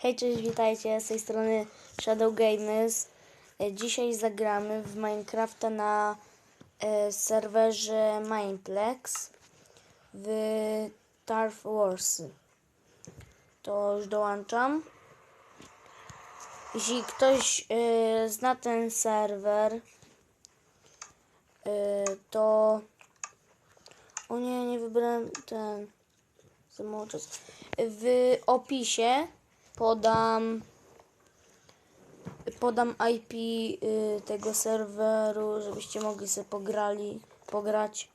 Hej, cześć, witajcie, z tej strony Shadow Gamers. E, Dzisiaj zagramy w Minecrafta na e, serwerze Mineplex w Turf Wars. To już dołączam. Jeśli ktoś e, zna ten serwer, e, to... O nie, nie wybrałem ten... Za mało czasu. W opisie podam podam IP y, tego serweru, żebyście mogli sobie pograli, pograć.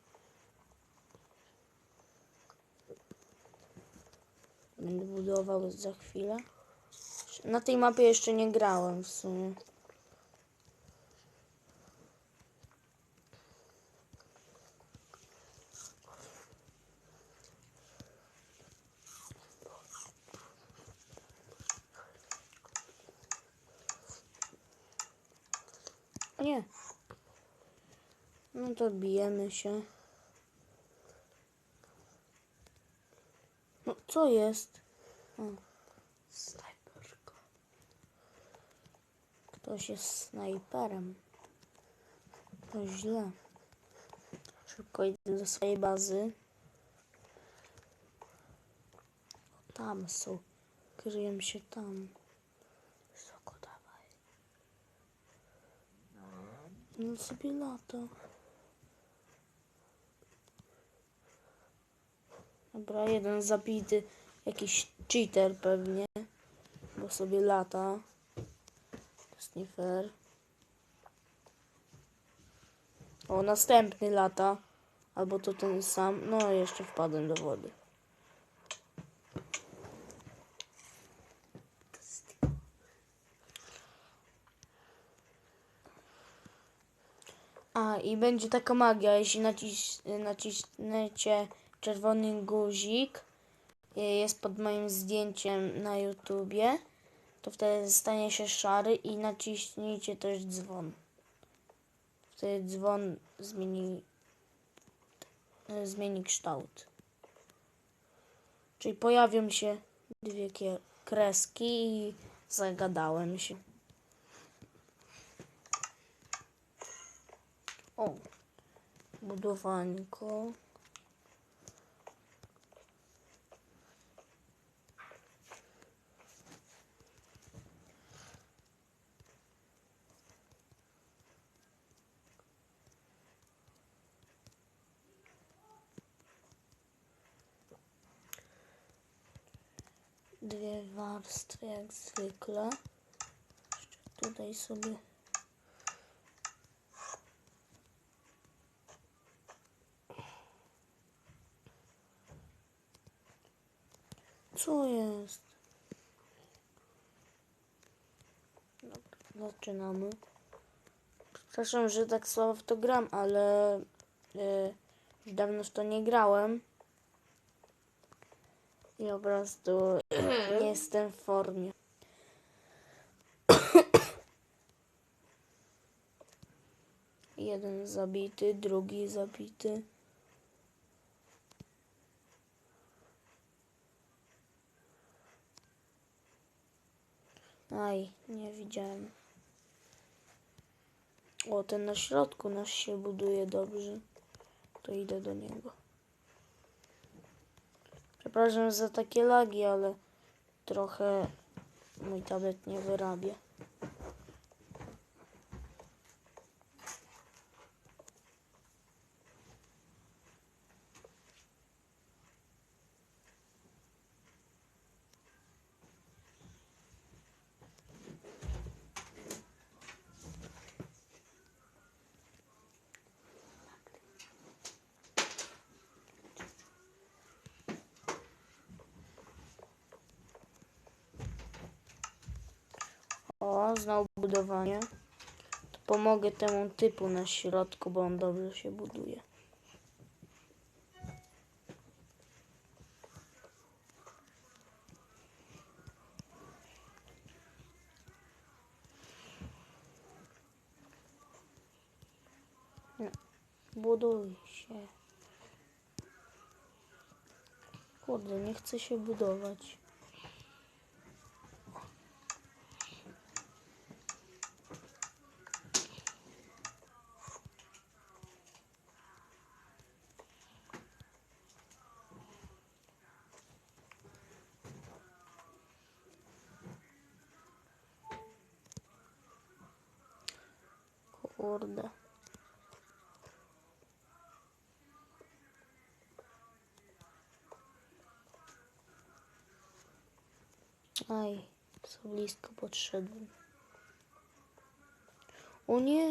Będę budował za chwilę. Na tej mapie jeszcze nie grałem w sumie. O nie. No to bijemy się. No co jest? O, snajperka. Ktoś jest snajperem. To źle. Szybko idę do swojej bazy. O, tam są. Kryją się tam. Wysoko dawaj. No sobie lata. Dobra, jeden zabity. Jakiś cheater pewnie. Bo sobie lata. To jest nie fair. O, następny lata. Albo to ten sam. No, jeszcze wpadłem do wody. A, i będzie taka magia, jeśli nacis nacisnecie czerwony guzik, y, jest pod moim zdjęciem na YouTubie, to wtedy stanie się szary i naciśnijcie też dzwon. Wtedy dzwon zmieni, y, zmieni kształt. Czyli pojawią się dwie kreski i zagadałem się. O, budowanko. Dwie warstwy jak zwykle. Jeszcze tutaj sobie Co jest? Dobra, zaczynamy. Przepraszam, że tak słabo w to gram, ale y, już dawno w to nie grałem. I prostu nie jestem w formie. Jeden zabity, drugi zabity. Aj, nie widziałem. O, ten na środku nasz się buduje dobrze. To idę do niego. Przepraszam za takie lagi, ale trochę mój tablet nie wyrabia. O, znowu budowanie. To pomogę temu typu na środku, bo on dobrze się buduje. Buduj się. Kurde, nie chce się budować. kurde. Aj, co blisko podszedłem. O nie!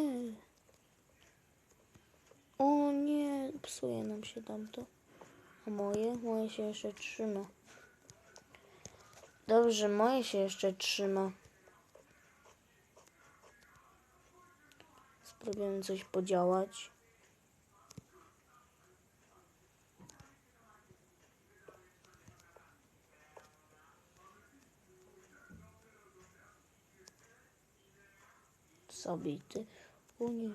O nie, psuje nam się tamto. A moje? Moje się jeszcze trzyma. Dobrze, moje się jeszcze trzyma. Spróbujemy coś podziałać. Zabity. O nie.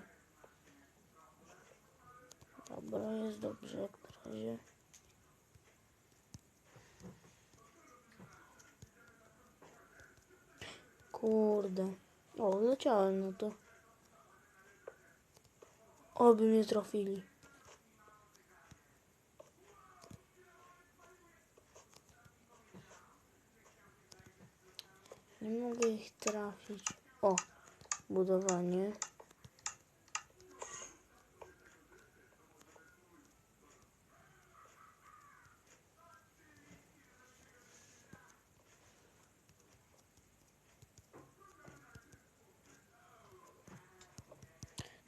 Dobra, jest dobrze jak na razie. Kurde. O, leciałem na to. Oby mnie trafili. Nie mogę ich trafić. O, budowanie.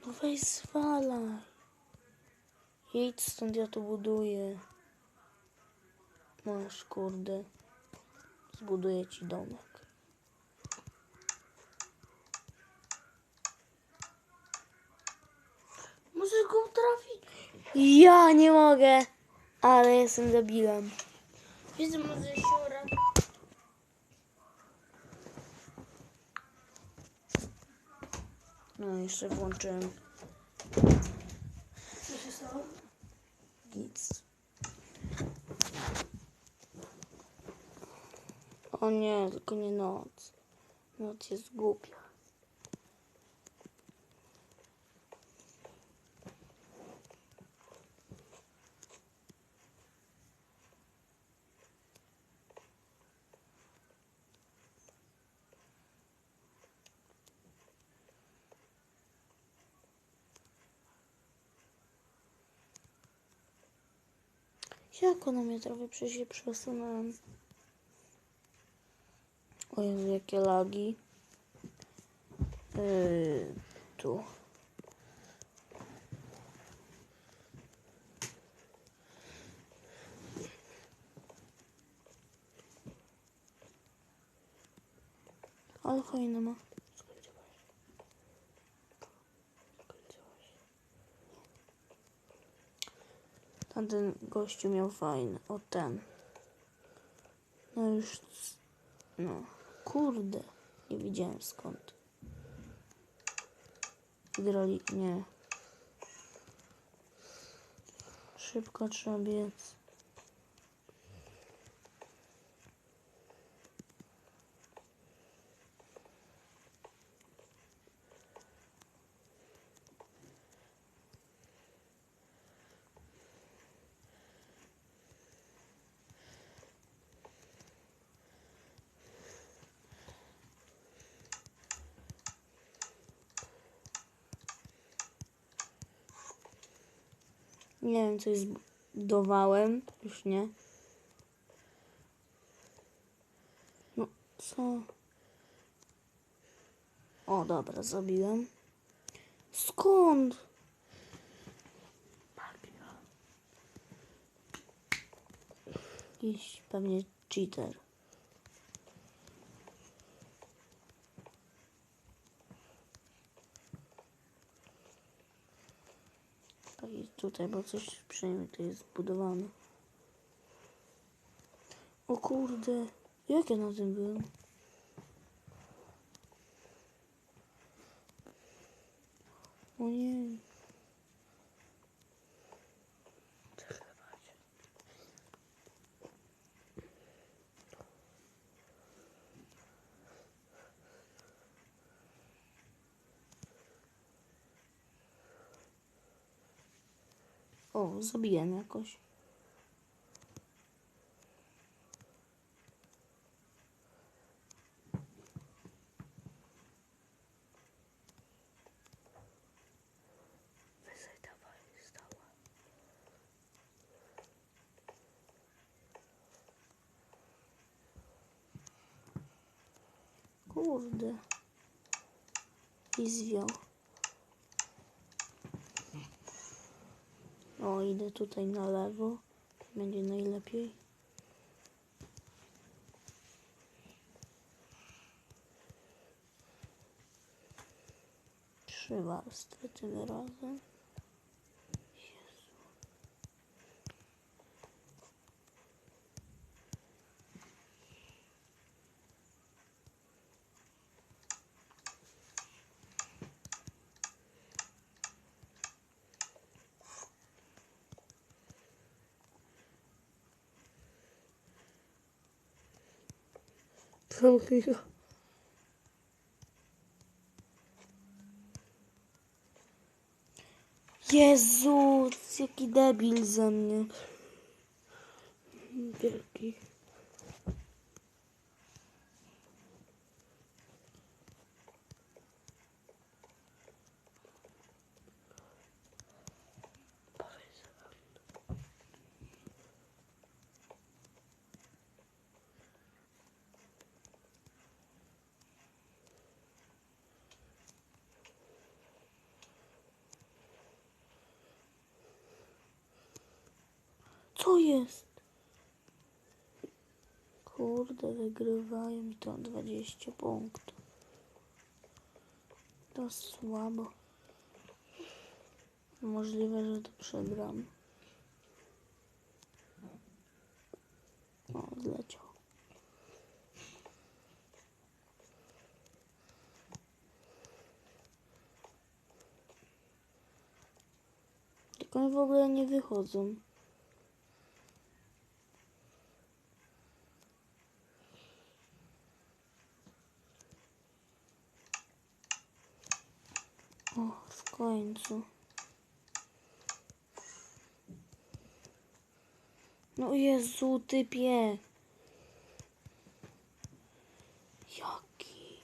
No weź zwalaj. Idź stąd, ja tu buduję. Masz, kurde. Zbuduję ci domek. Może go trafić? Ja nie mogę. Ale jestem debilem. Widzę, może siura. No, jeszcze włączyłem Co się stało? nic. O nie, tylko nie noc. Noc jest głupia. Jak ona mnie trochę przecież przesunąłem. O Jezu, jakie lagi. Yy, tu. Ale fajne ma. Tamten gościu miał fajny. O ten. No już. No. Kurde. Nie widziałem skąd. Hydraulik. Nie. Szybko trzeba biec. Nie wiem, coś zbudowałem. Już nie. No, co? O, dobra, zabiłem. Skąd? Jakiś pewnie cheater. Tak jest tutaj, bo coś przynajmniej to jest zbudowane. O kurde, jak ja na tym byłem? O nie. go jakoś. Kurde. I zwiął. Idę tutaj na lewo. Będzie najlepiej. Trzy warstwy tym razem. Zamknij go. Jezu, jaki debil ze mnie. Wielki. Co jest? Kurde, wygrywają i to 20 punktów. To słabo. Możliwe, że to przegram. O, odleciał. Tylko oni w ogóle nie wychodzą. O, w końcu. No Jezu, typie. Jaki?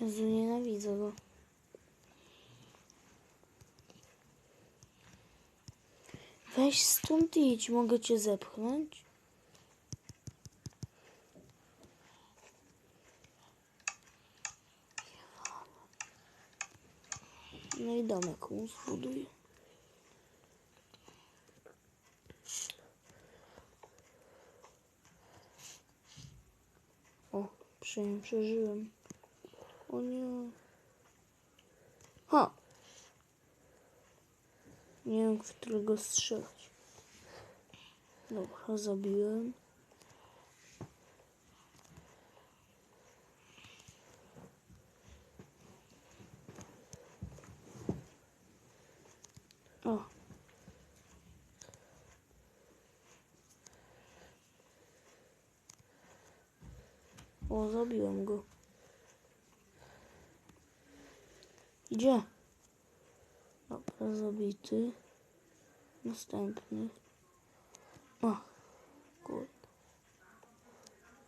Jezu, nienawidzę go. Weź stąd idź, mogę cię zepchnąć? No i domek mu zbuduję. O, prze- przeżyłem. O nie. Ha! Nie wiem, w którego strzelać. Dobra, zabiłem. O. O, zabiłem go. Idzie. Dobra, zabity. Następny. O, kurde.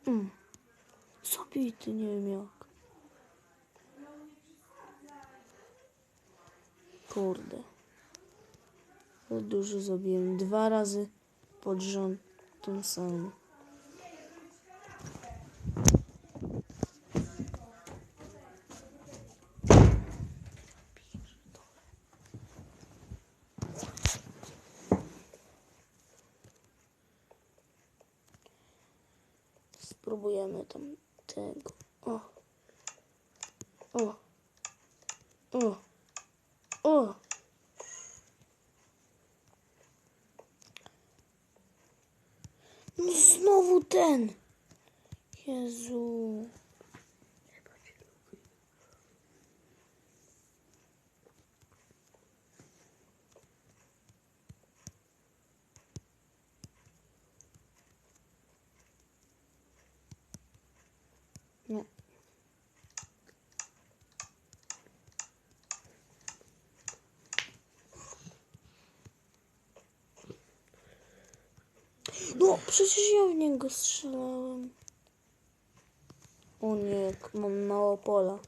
Mm. Zabity, nie wiem jak. Kurde. Za dużo zrobiłem. Dwa razy pod rząd ten sam. Spróbujemy tam tego. O. O. O. O. No znowu ten. Jezu. Nie. No, przecież ja w niego strzelałem. O nie, mam mało pola.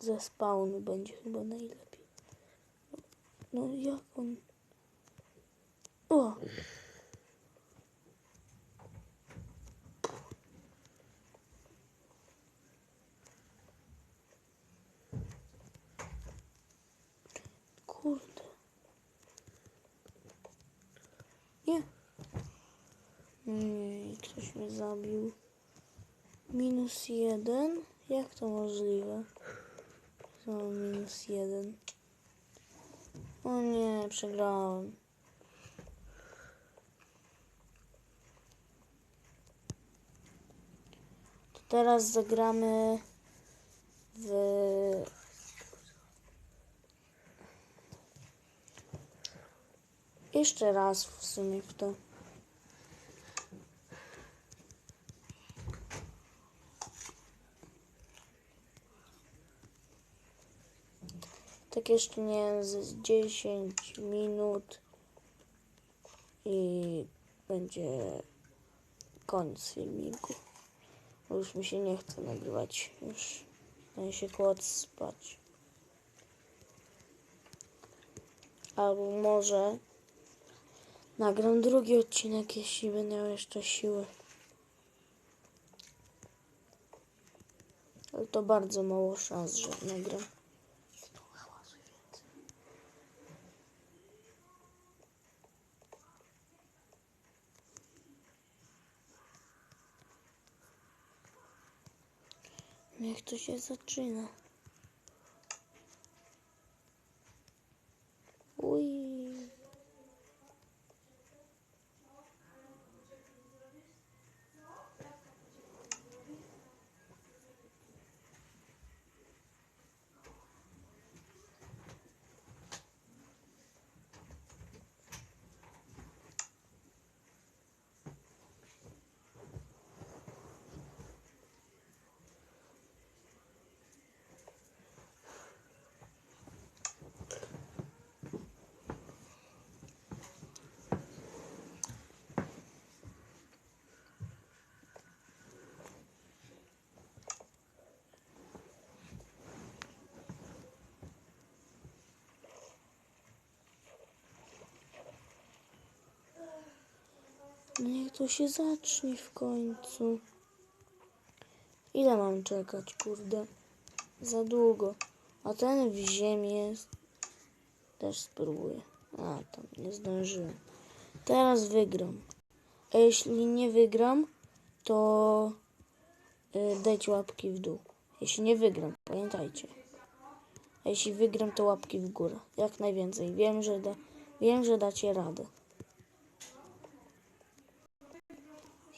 Ze spawnu będzie chyba najlepiej. No, jak on... O! Nie, ktoś mnie zabił. Minus jeden? Jak to możliwe? Znowu minus jeden. O nie, przegrałem. To teraz zagramy w... Jeszcze raz w sumie w to. Tak jeszcze nie z 10 minut i będzie koniec filmiku. Już mi się nie chce nagrywać. Już będę się kładł spać. Albo może nagram drugi odcinek, jeśli będę miał jeszcze siły. Ale to bardzo mało szans, że nagram. Niech to się zaczyna. Niech to się zacznie w końcu. Ile mam czekać, kurde? Za długo. A ten w ziemi jest. Też spróbuję. A, tam nie zdążyłem. Teraz wygram. A jeśli nie wygram, to y, dajcie łapki w dół. Jeśli nie wygram, pamiętajcie. A jeśli wygram, to łapki w górę. Jak najwięcej. Wiem, że, da, wiem, że dacie radę.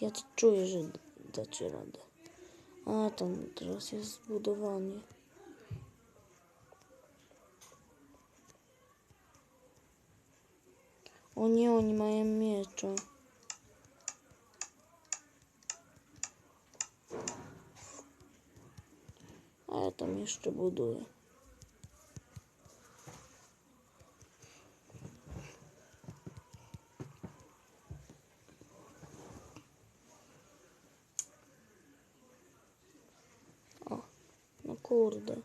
Ja to czuję, że dacie radę. A, tam teraz jest zbudowanie. O nie, oni mają miecze. A ja tam jeszcze buduję. No kurde.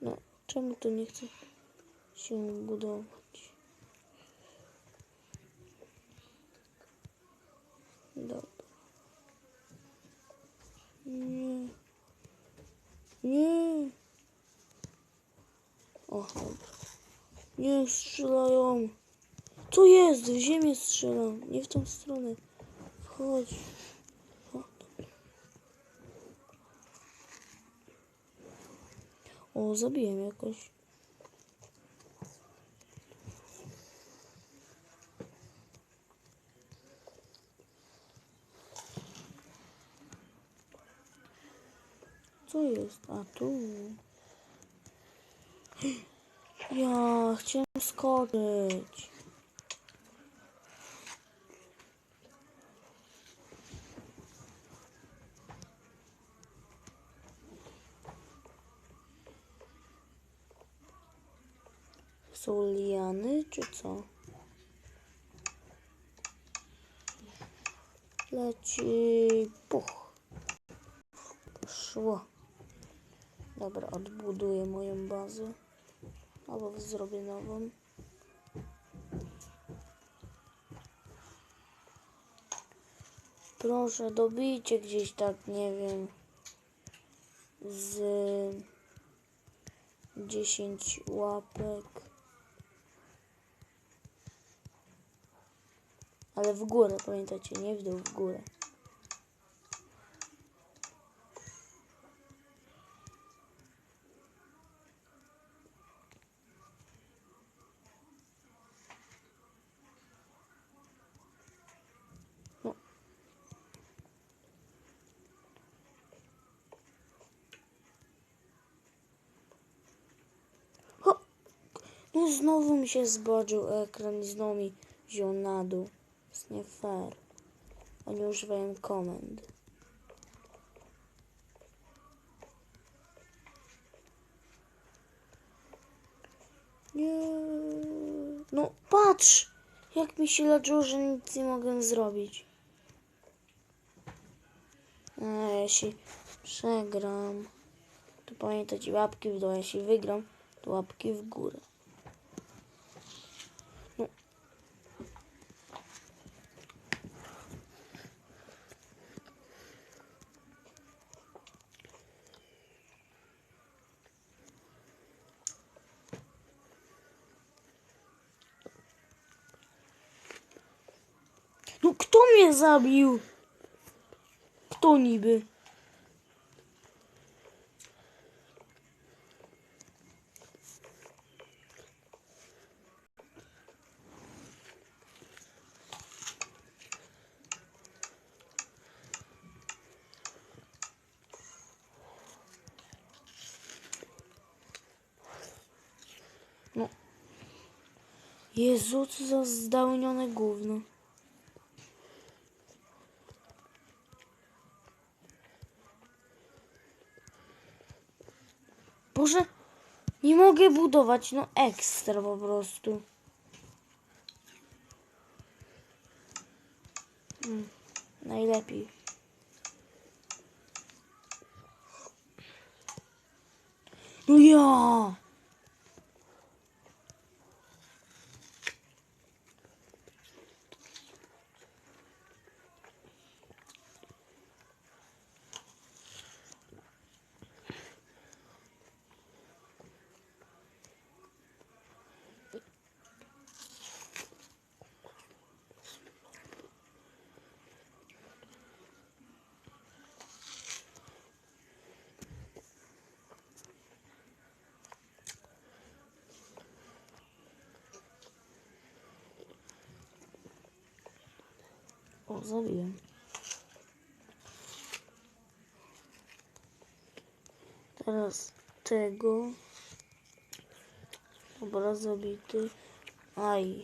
No, czemu to nie chce się budować? Dobra. Nie. Nie. O, dobra. Nie strzelają. Co jest? W ziemię strzelam. Nie w tą stronę. Wchodź. O, dobra. O, zabiłem jakoś. Co jest? A tu. Ja chciałem skoczyć. Są liany, czy co? Leci. Puch. Szło. Dobra, odbuduję moją bazę. Albo zrobię nową. Proszę, dobijcie gdzieś tak, nie wiem, z 10 łapek. Ale w górę, pamiętajcie, nie w dół, w górę. No. No znowu mi się zbodził ekran i znowu mi wziął na dół. Jest nie fair. Oni używają komend. Nie. No patrz! Jak mi się leczyło, że nic nie mogę zrobić. A jeśli przegram, to pamiętajcie łapki w dół. Jeśli wygram, to łapki w górę. No. No kto mnie zabił? Kto niby? No. Jezu, co za zdałnione gówno. Boże, nie mogę budować, no ekstra po prostu. Mm, najlepiej. No ja! O, zabiłem. Teraz tego. Dobra, zabity. Aj.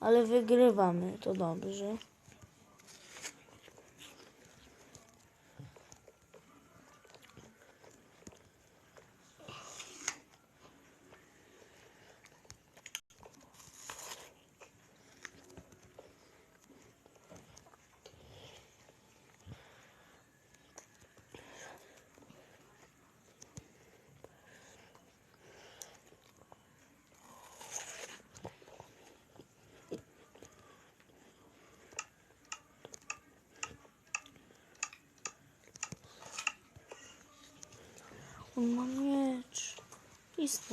Ale wygrywamy, to dobrze.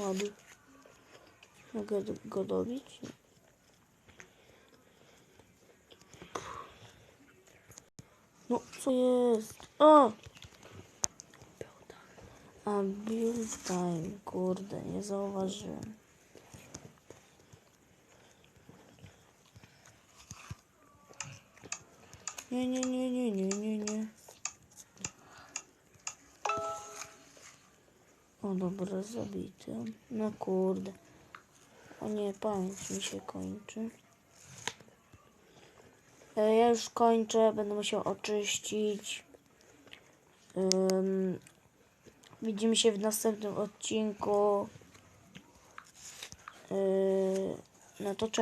Słaby. Mogę do- go dobić? Nie. No, co jest? O! A build time, kurde, nie zauważyłem. Nie, nie, nie, nie, nie, nie, nie. O dobra, zabity. No kurde. O nie, pamięć mi się kończy. E, Ja już kończę, będę musiał oczyścić. Widzimy się w następnym odcinku. Yy, no to cześć.